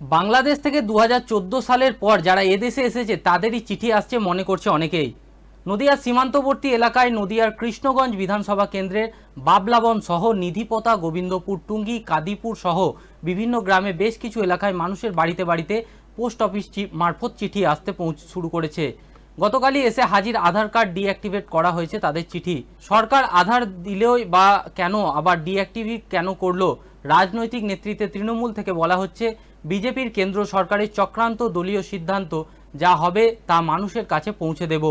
বাংলাদেশ থেকে দু হাজার চোদ্দ সালের পর যারা এদেশে এসেছে, তাদেরই চিঠি আসছে মনে করছে অনেকেই। নদিয়ার সীমান্তবর্তী এলাকায় নদিয়ার কৃষ্ণগঞ্জ বিধানসভা কেন্দ্রের বাবলাবন সহ নিধিপতা, গোবিন্দপুর, টুঙ্গি, কাদিপুর সহ বিভিন্ন গ্রামে বেশ কিছু এলাকায় মানুষের বাড়িতে বাড়িতে পোস্ট অফিস মারফত চিঠি আসতে পৌঁছ শুরু করেছে। গতকালই এসে হাজির আধার কার্ড ডিঅ্যাক্টিভেট করা হয়েছে তাদের চিঠি। সরকার আধার দিলেও বা কেন, আবার ডিঅ্যাক্টিভেট কেন করল? রাজনৈতিক নেতৃত্বে তৃণমূল থেকে বলা হচ্ছে, বিজেপির কেন্দ্র সরকারের চক্রান্ত দলীয় সিদ্ধান্ত যা হবে তা মানুষের কাছে পৌঁছে দেব।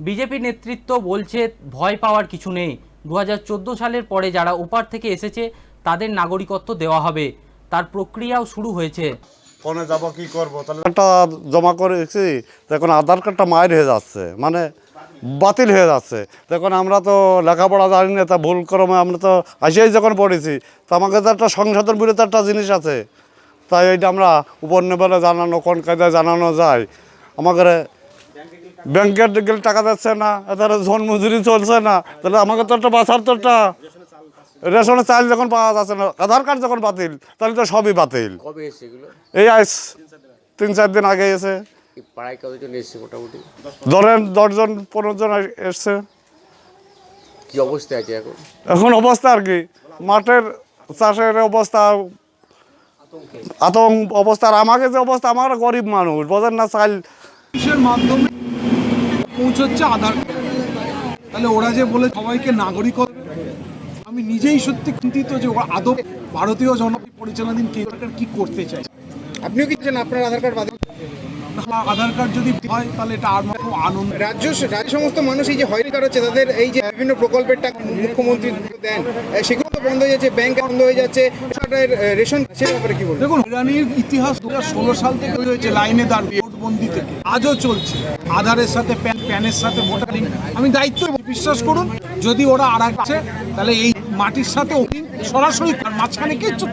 বিজেপি নেতৃত্ব বলছে, ভয় পাওয়ার কিছু নেই। দু হাজার চোদ্দ সালের পরে যারা ওপার থেকে এসেছে, তাদের নাগরিকত্ব দেওয়া হবে। তার প্রক্রিয়াও শুরু হয়েছে। ফোনে যাব কি করব? তাহলে জমা করেছি দেখুন আধার কার্ডটা মায়ের হয়ে যাচ্ছে। মানে বাতিল হয়ে যাচ্ছে। দেখুন আমরা তো লেখাপড়া জানি না তা ভুল ক্রমে আমরা তো আসিয়াই যখন পড়েছি তো আমাকে তো একটা সংশোধন বিরুদ্ধে একটা জিনিস আছে। তাই এইটা আমরা উপর নেবেলে জানানো কোন কায়দায় জানানো যায়? আমাকে ব্যাংকের গেলে টাকা দিচ্ছে না এদের ঝোন মজুরি চলছে না তাহলে আমাকে তো একটা বাঁচার তো একটা রেশনের চাল যখন পাওয়া যাচ্ছে না আধার কার্ড যখন বাতিল তাহলে তো সবই বাতিল। এই আইস তিন চার দিন আগে এসে পাড়ায় কতজন এসছে মোটামুটি? ধরেন দশজন পনেরো জন এসছে। কি অবস্থা আছে এখন? এখন অবস্থা আর কি। মাঠের চাষের অবস্থা আতঙ্ক। অবস্থা। আর আমাকে যে অবস্থা আমার গরিব মানুষ বোঝেন না চাল। মাধ্যমে পৌঁছচ্ছে আধার কার্ড। তাহলে ওরা যে বলে সবাইকে নাগরিকত্ব আমি নিজেই সত্যি চিন্তিত যে ওরা আদৌ ভারতীয় জনগণ পরিচালনাধীন কেন্দ্র কি করতে চাই আপনিও কি আপনার আধার কার্ড আধার কার্ড যদি হয় তাহলে এটা আর খুব আনন্দ। রাজ্য রাজ্য সমস্ত মানুষ এই যে হয়রানি হচ্ছে তাদের এই যে বিভিন্ন প্রকল্পের টাকা মুখ্যমন্ত্রী দেন সেগুলো তো বন্ধ হয়ে যাচ্ছে ব্যাংক বন্ধ হয়ে যাচ্ছে রেশন সে ব্যাপারে কি বলবেন? দেখুন ইরানির ইতিহাস দু সাল থেকে হয়েছে লাইনে দাঁড়িয়ে ভোটবন্দি থেকে। আজও চলছে। আধারের সাথে প্যান প্যানের সাথে ভোটার আমি দায়িত্ব বিশ্বাস করুন যদি ওরা আর আছে তাহলে এই মাটির সাথে সরাসরি মাঝখানে কিচ্ছু।